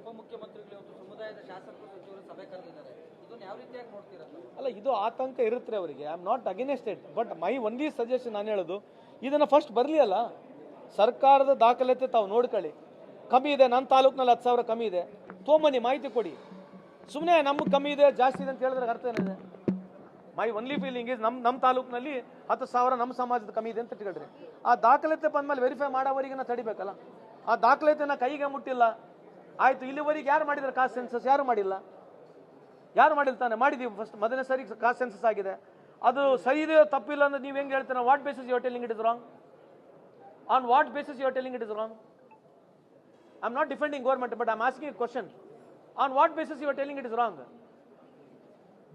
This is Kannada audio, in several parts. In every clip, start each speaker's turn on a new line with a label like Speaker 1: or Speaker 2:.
Speaker 1: ಉಪಮುಖ್ಯಮಂತ್ರಿಗಳು ಇವತ್ತು ಸಮುದಾಯದ ಶಾಸಕರು ಸಚಿವರು ಸಭೆ ಕರೆದಿದ್ದಾರೆ. ಇದನ್ನ ಯಾವ ರೀತಿಯಾಗಿ ನೋಡ್ತೀರಾ?
Speaker 2: ಅಲ್ಲ, ಇದು ಆತಂಕ ಇರುತ್ತೆ ಅವರಿಗೆ. I am not against it but my only suggestion ನಾನು ಹೇಳೋದು, ಇದನ್ನು ಫಸ್ಟ್ ಬರಲಿ ಅಲ್ಲ? ಸರ್ಕಾರದ ದಾಖಲಾತಿ ತಾವು ನೋಡ್ಕೊಳ್ಳಿ. ಕಮ್ಮಿ ಇದೆ ನನ್ನ ತಾಲೂಕಿನಲ್ಲಿ ಹತ್ತು ಸಾವಿರ ಕಮ್ಮಿ ಇದೆ. ತೋಮನಿ, ಮಾಹಿತಿ ಕೊಡಿ. ಸುಮ್ಮನೆ ನಮ್ಗೆ ಕಮ್ಮಿ ಇದೆ, ಜಾಸ್ತಿ ಇದೆ ಅಂತ ಹೇಳಿದ್ರೆ ಅರ್ಥ ಏನಿದೆ? ಮೈ ಒನ್ಲಿ ಫೀಲಿಂಗ್ ಇಸ್ ನಮ್ಮ ನಮ್ಮ ತಾಲೂಕಿನಲ್ಲಿ ಹತ್ತು ಸಾವಿರ ನಮ್ಮ ಸಮಾಜದ ಕಮ್ಮಿ ಇದೆ ಅಂತ ತಿಳ್ಕೊಳ್ರಿ ಆ ದಾಖಲಾತಿ ಬಂದ್ಮೇಲೆ ವೆರಿಫೈ ಮಾಡೋವರಿಗೆ ತಡಿಬೇಕಲ್ಲ? ಆ ದಾಖಲಾತಿನ ಕೈಗೆ ಮುಟ್ಟಿಲ್ಲ ಆಯ್ತು ಇಲ್ಲಿವರೆಗೆ ಯಾರು ಮಾಡಿದ್ದಾರೆ ಕಾಸ್ಟ್ ಸೆನ್ಸಸ್ ಯಾರು ಮಾಡಿಲ್ಲ? ಯಾರು ಮಾಡಿಲ್ಲ ತಾನೆ? ಮಾಡಿದೀವಿ ಫಸ್ಟ್ ಮೊದಲನೇ ಸರಿ ಕಾಸ್ಟ್ ಸೆನ್ಸಸ್ ಆಗಿದೆ. ಅದು ಸರಿ ಇದೆಯೋ ತಪ್ಪಿಲ್ಲ ಅಂದ್ರೆ ನೀವು ಹೆಂಗೆ ಹೇಳ್ತೀರಾ? What basis your telling it is wrong on what basis your telling it is wrong I am not defending government but I am asking question on what basis your telling it is wrong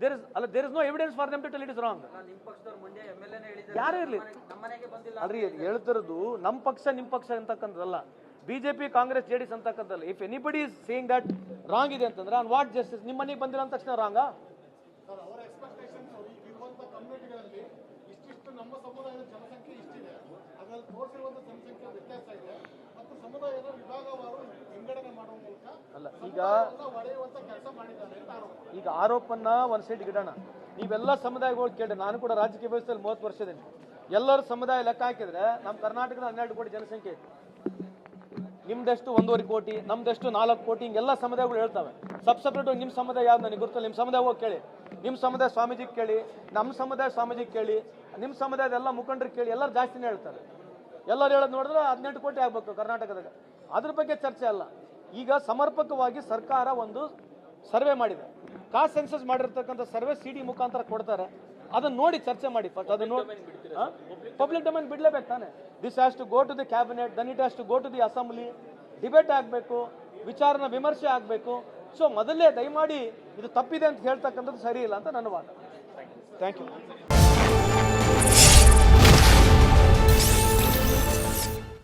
Speaker 2: there is ಅಲ್ಲ there is no evidence for them to tell it is wrong ಯಾರು ಇರಲಿ? ಅಲ್ರಿ ಹೇಳ್ತಿರೋದು ನಮ್ಮ ಪಕ್ಷ ನಿಮ್ಮ ಪಕ್ಷ ಅಂತಕ್ಕಂಥದ್ದಲ್ಲ. BJP Congress JDS ಅಂತಕ್ಕಂಥದ್ದಲ್ಲ if anybody is saying that wrong ಇದೆ ಅಂತಂದ್ರೆ ಆನ್ ವಾಟ್ ಜಸ್ಟಿಸ್ ನಿಮ್ಮ ಮನೆಗೆ ಬಂದಿಲ್ಲ ಅಂದ ತಕ್ಷಣ ರಾಂಗಾ ಅಲ್ಲ ಈಗ ಈಗ ಆರೋಪನ್ನ ಒಂದ್ ಸೈಡ್ ಇಡೋಣ. ನೀವೆಲ್ಲ ಸಮುದಾಯಗಳು ಕೇಳಿ ನಾನು ಕೂಡ ರಾಜಕೀಯ ವ್ಯವಸ್ಥೆಯಲ್ಲಿ ಮೂವತ್ತು ವರ್ಷದಿಂದ ಎಲ್ಲರೂ ಸಮುದಾಯ ಲೆಕ್ಕ ಹಾಕಿದ್ರೆ ನಮ್ಮ ಕರ್ನಾಟಕದ ಹನ್ನೆರಡು ಕೋಟಿ ಜನಸಂಖ್ಯೆ. ನಿಮ್ದೆಷ್ಟು ಒಂದೂವರೆ ಕೋಟಿ ನಮ್ದೆಷ್ಟು ನಾಲ್ಕು ಕೋಟಿ ಹಿಂಗೆಲ್ಲ ಸಮುದಾಯಗಳು ಹೇಳ್ತವೆ. ಸಬ್ ಸಪ್ರೇಟ್ ನಿಮ್ಮ ಸಮುದಾಯ ಯಾವ್ದು ನನಗೆ ಗೊತ್ತಿಲ್ಲ ನಿಮ್ಮ ಸಮುದಾಯ ಹೋಗಿ ಕೇಳಿ. ನಿಮ್ಮ ಸಮುದಾಯ ಸ್ವಾಮೀಜಿಗೆ ಕೇಳಿ ನಮ್ಮ ಸಮುದಾಯ ಸ್ವಾಮೀಜಿಗೆ ಕೇಳಿ ನಿಮ್ಮ ಸಮುದಾಯದ ಎಲ್ಲ ಮುಖಂಡರು ಕೇಳಿ ಎಲ್ಲರೂ ಜಾಸ್ತಿನೇ ಹೇಳ್ತಾರೆ. ಎಲ್ಲರೂ ಹೇಳೋದು ನೋಡಿದ್ರೆ ಹದಿನೆಂಟು ಕೋಟಿ ಆಗ್ಬೇಕು ಕರ್ನಾಟಕದಾಗ. ಅದ್ರ ಬಗ್ಗೆ ಚರ್ಚೆ ಅಲ್ಲ. ಈಗ ಸಮರ್ಪಕವಾಗಿ ಸರ್ಕಾರ ಒಂದು ಸರ್ವೆ ಮಾಡಿದೆ. ಕಾಸ್ಟ್ ಸೆನ್ಸಸ್ ಮಾಡಿರ್ತಕ್ಕಂಥ ಸರ್ವೆ ಸಿ ಡಿ ಮುಖಾಂತರ ಕೊಡ್ತಾರೆ. ಅದನ್ನ ನೋಡಿ ಚರ್ಚೆ ಮಾಡಿ ಫಸ್ಟ್ ಅದನ್ನ ನೋಡಿ ಪಬ್ಲಿಕ್ ಡೊಮೈನ್ ಬಿಡ್ಲೇಬೇಕು ತಾನೆ. This has to go to the cabinet then it has to go to the assembly debate ಆಗಬೇಕು ವಿಚಾರನ ವಿಮರ್ಶೆ ಆಗಬೇಕು. ಸೊ ಮೊದಲೇ ದಯಮಾಡಿ ಇದು ತಪ್ಪಿದೆ ಅಂತ ಹೇಳ್ತಕ್ಕಂಥದ್ದು ಸರಿ ಇಲ್ಲ ಅಂತ ನನ್ನ ವಾದ. Thank you